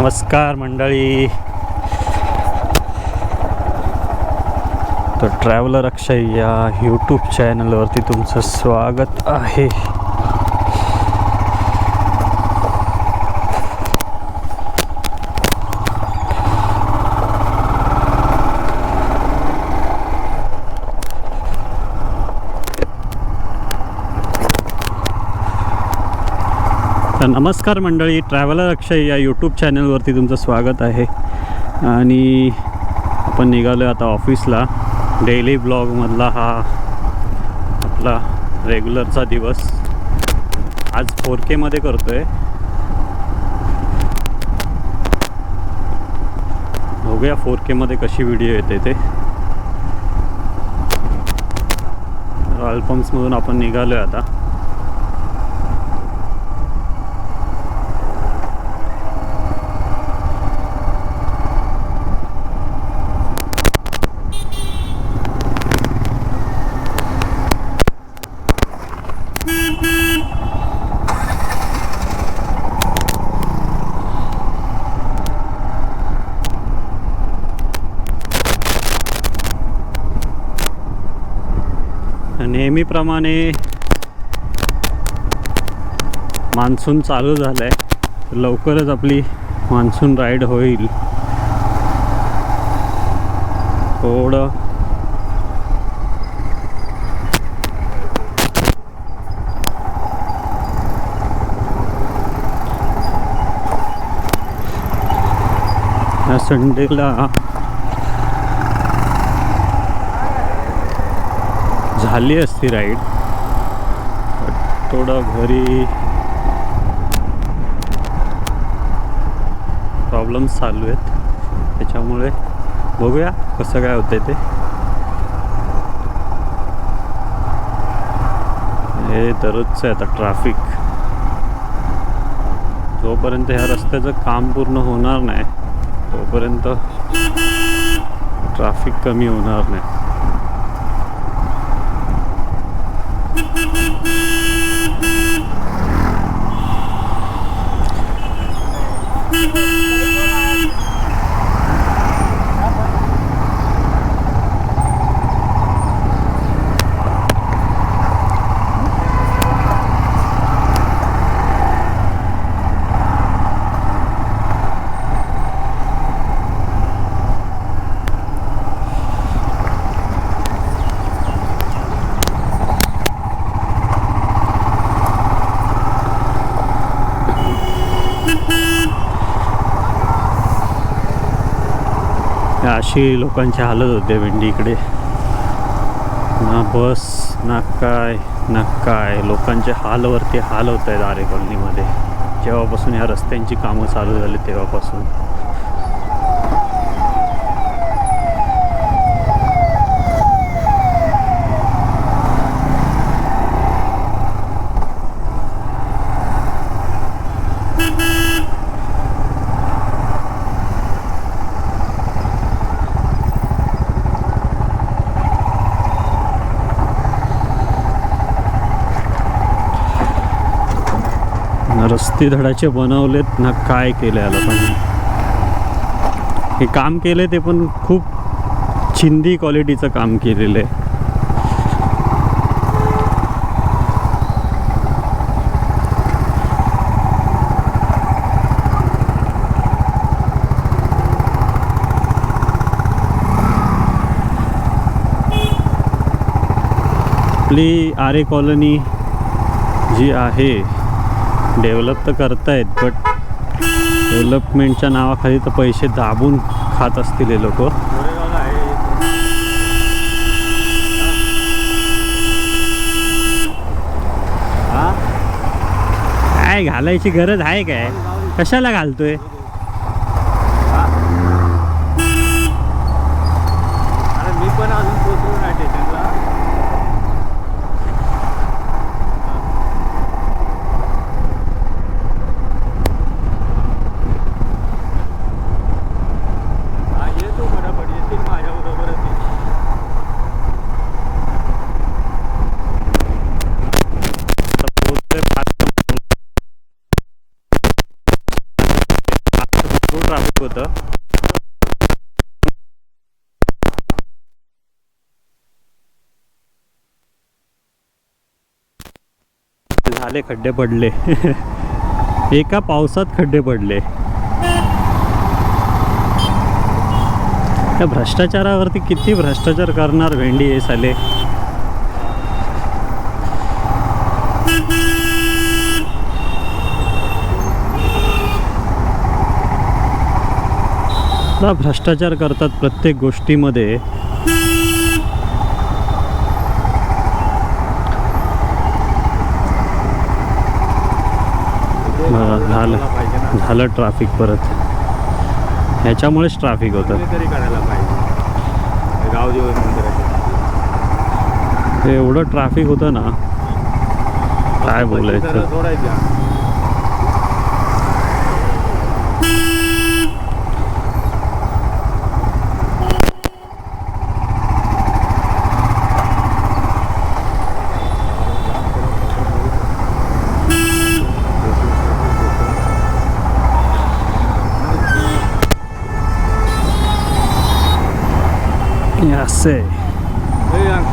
नमस्कार मंडळी. तर ट्रॅव्हलर अक्षय या यूट्यूब चॅनलवरती तुमचं स्वागत आहे. तर नमस्कार मंडळी ट्रॅव्हलर अक्षय या यूट्यूब चॅनलवरती तुमचं स्वागत आहे. आणि आपण निघालो आता ऑफिसला डेली ब्लॉगमधला हा आपला रेग्युलरचा दिवस. आज फोर केमध्ये करतो आहे बघूया फोर केमध्ये कशी व्हिडिओ येते ते. रॉयल आपण निघालो आहे आता. नेहमीप्रमाणे मान्सून चालू झालं आहे लवकरच आपली मान्सून राईड होईल. थोडं संडेला झाली असती राईड थोडं घरी प्रॉब्लेम्स चालू आहेत. त्याच्यामुळे बघूया कसं काय होतंय ते. हे दररोजचं आहे आता ट्रॅफिक जोपर्यंत ह्या रस्त्याचं काम पूर्ण होणार नाही तोपर्यंत ट्रॅफिक कमी होणार नाही. Woo! अशी लोकांची हालत होते भेंडी इकडे. ना बस ना काय ना काय. लोकांचे हालवरती हाल होत आहेत आरे कॉलनीमध्ये. जेव्हापासून ह्या रस्त्यांची कामं चालू झाली तेव्हापासून ना रस्ते धडाचे बनवलेत ना काय केलं याला पण. हे काम केलं ते पण खूप छिंदी क्वालिटीचं काम केलेलं आहे आपली आरे कॉलनी जी आहे डेव्हलप तर करतायत बट डेव्हलपमेंटच्या नावाखाली तर पैसे दाबून खात असतील हे लोक. काय घालायची गरज आहे काय? कशाला घालतोय? ट्राफिक होतं. झाले खड्डे पडले. एका पावसात खड्डे पडले. त्या भ्रष्टाचारावरती किती भ्रष्टाचार करणार भेंडी हे साले? इतका भ्रष्टाचार करतात प्रत्येक गोष्टीमध्ये. झालं झालं ट्रॅफिक परत. ह्याच्यामुळेच ट्रॅफिक होतं. एवढं ट्रॅफिक होतं ना. काय बोलायचं? सोडायच्या हे असं आहे